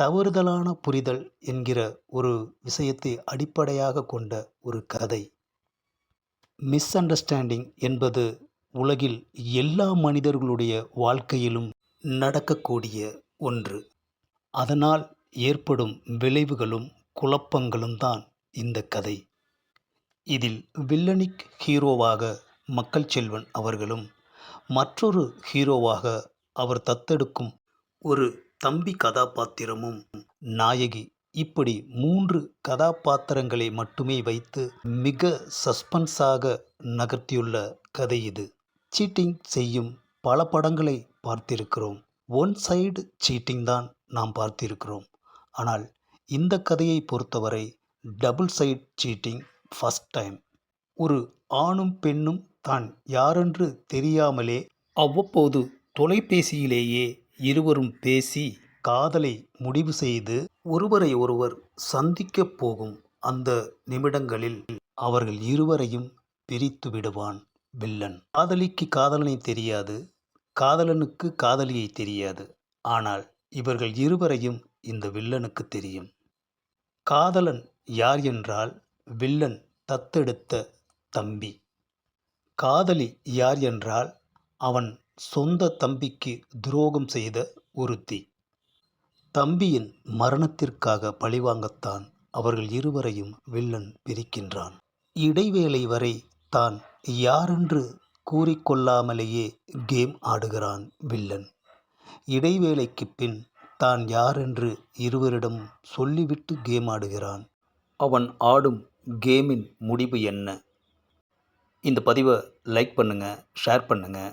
தவறுதலான புரிதல் என்கிற ஒரு விஷயத்தை அடிப்படையாக கொண்ட ஒரு கதை. மிஸ் அண்டர்ஸ்டாண்டிங் என்பது உலகில் எல்லா மனிதர்களுடைய வாழ்க்கையிலும் நடக்கக்கூடிய ஒன்று. அதனால் ஏற்படும் விளைவுகளும் குழப்பங்களும் தான் இந்த கதை. இதில் வில்லனிக் ஹீரோவாக மக்கள் செல்வன் அவர்களும் மற்றொரு ஹீரோவாக அவர் தத்தெடுக்கும் ஒரு தம்பி கதாபாத்திரமும் நாயகி. இப்படி மூன்று கதாபாத்திரங்களை மட்டுமே வைத்து மிக சஸ்பென்ஸாக நகர்த்தியுள்ள கதை இது. சீட்டிங் செய்யும் பல படங்களை பார்த்திருக்கிறோம். ஒன் சைடு சீட்டிங் தான் நாம் பார்த்திருக்கிறோம். ஆனால் இந்த கதையை பொறுத்தவரை double side cheating first time. ஒரு ஆணும் பெண்ணும் தான் யாரென்று தெரியாமலே அவ்வப்போது தொலைபேசியிலேயே இருவரும் பேசி காதலை முடிவு செய்து ஒருவரை ஒருவர் சந்திக்கப் போகும் அந்த நிமிடங்களில் அவர்கள் இருவரையும் பிரித்து விடுவான் வில்லன். காதலிக்கு காதலனை தெரியாது காதலனுக்கு காதலியை தெரியாது. ஆனால் இவர்கள் இருவரையும் இந்த வில்லனுக்கு தெரியும். காதலன் யார் என்றால் வில்லன் தத்தெடுத்த தம்பி. காதலி யார் என்றால் அவன் சொந்த தம்பிக்கு துரோகம் செய்த ஒருத்தி. தம்பியின் மரணத்திற்காக பழிவாங்கத்தான் அவர்கள் இருவரையும் வில்லன் பிரிக்கின்றான். இடைவேளை வரை தான் யாரென்று கூறிக்கொள்ளாமலேயே கேம் ஆடுகிறான் வில்லன். இடைவேளைக்கு பின் தான் யாரென்று இருவரிடம் சொல்லிவிட்டு கேம் ஆடுகிறான். அவன் ஆடும் கேமின் முடிவு என்ன? இந்த பதிவை லைக் பண்ணுங்கள் ஷேர் பண்ணுங்கள்